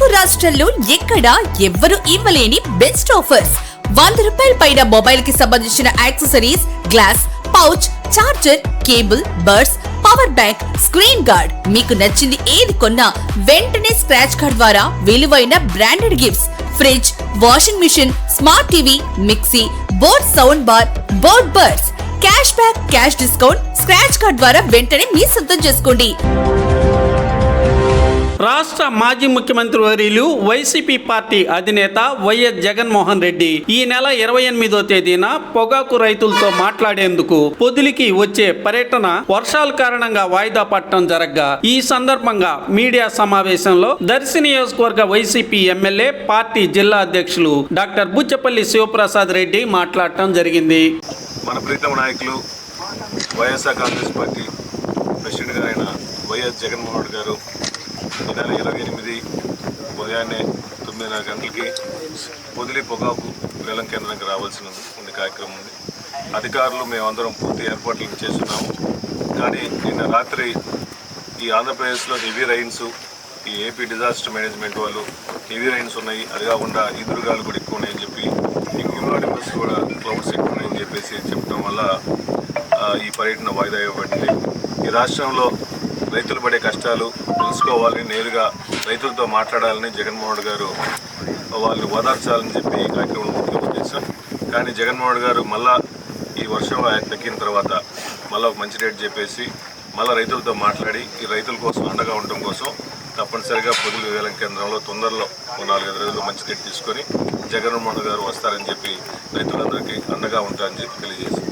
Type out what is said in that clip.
తెలుగు రాష్ట్రాల్లో ఎక్కడా ఎవ్వరు ఇవ్వలేని బెస్ట్ ఆఫర్స్ వంద రూపాయల పైన మొబైల్కి సంబంధించిన accessories glass pouch charger cable buds power bank screen guard మీకు నచ్చింది ఏది కొన్నా వెంటనే స్క్రాచ్ కార్డ్ ద్వారా విలువైన branded gifts fridge washing machine smart TV mixie board sound bar board buds cash back cash discount scratch card ద్వారా వెంటనే మీ సొంతం చేసుకోండి. రాష్ట్ర మాజీ ముఖ్యమంత్రి వర్యులు వైసీపీ పార్టీ అధినేత వైఎస్ జగన్మోహన్ రెడ్డి ఈ నెల ఇరవై ఎనిమిదో తేదీన పొగాకు రైతులతో మాట్లాడేందుకు పొదిలికి వచ్చే పర్యటన వర్షాల కారణంగా వాయిదా పట్టడం జరగ్గా. ఈ సందర్భంగా మీడియా సమావేశంలో దర్శి నియోజకవర్గ వైసీపీ ఎమ్మెల్యే పార్టీ జిల్లా అధ్యక్షులు డాక్టర్ బుచ్చపల్లి శివప్రసాద్ రెడ్డి మాట్లాడటం జరిగింది. మన ప్రీతమ నాయకులు వైఎస్ఆర్ కాంగ్రెస్ పార్టీ ప్రెసిడెంట్గా ఆయన వైఎస్ జగన్మోహన్ రెడ్డి గారు నెల ఇరవై ఎనిమిది ఉదయాన్నే తొమ్మిదిన్నర గంటలకి పొదిలి పొగాకు వేలం కేంద్రానికి రావాల్సిన ఉంది కార్యక్రమం ఉంది. అధికారులు మేమందరం పూర్తి ఏర్పాట్లు చేస్తున్నాము. కానీ నిన్న రాత్రి ఈ ఆంధ్రప్రదేశ్లో హెవీ రైన్స్ ఈ ఏపీ డిజాస్టర్ మేనేజ్మెంట్ వాళ్ళు హెవీ రైన్స్ ఉన్నాయి అది కాకుండా ఈదురుగాలు కూడా ఎక్కువ ఉన్నాయని చెప్పి ఈ కూడా క్లౌడ్స్ ఎక్కువ ఉన్నాయని చెప్పేసి చెప్పడం వల్ల ఈ పర్యటన వాయిదా ఇవ్వబడింది. ఈ రాష్ట్రంలో రైతులు పడే కష్టాలు తెలుసుకోవాలని నేరుగా రైతులతో మాట్లాడాలని జగన్మోహన్ గారు వాళ్ళు ఓదార్చాలని చెప్పి ఈ కార్యక్రమం ముఖ్య ఉద్దేశం. కానీ జగన్మోహన్ గారు మళ్ళా ఈ వర్షం తగ్గిన తర్వాత మళ్ళీ ఒక మంచి రేట్ చెప్పేసి మళ్ళీ రైతులతో మాట్లాడి ఈ రైతుల కోసం అండగా ఉండటం కోసం తప్పనిసరిగా పొదులు వేలం కేంద్రంలో తొందరలో నాలుగైదు రోజులు మంచి రేట్ తీసుకొని జగన్మోహన్ గారు వస్తారని చెప్పి రైతులందరికీ అండగా ఉంటారని చెప్పి తెలియజేసింది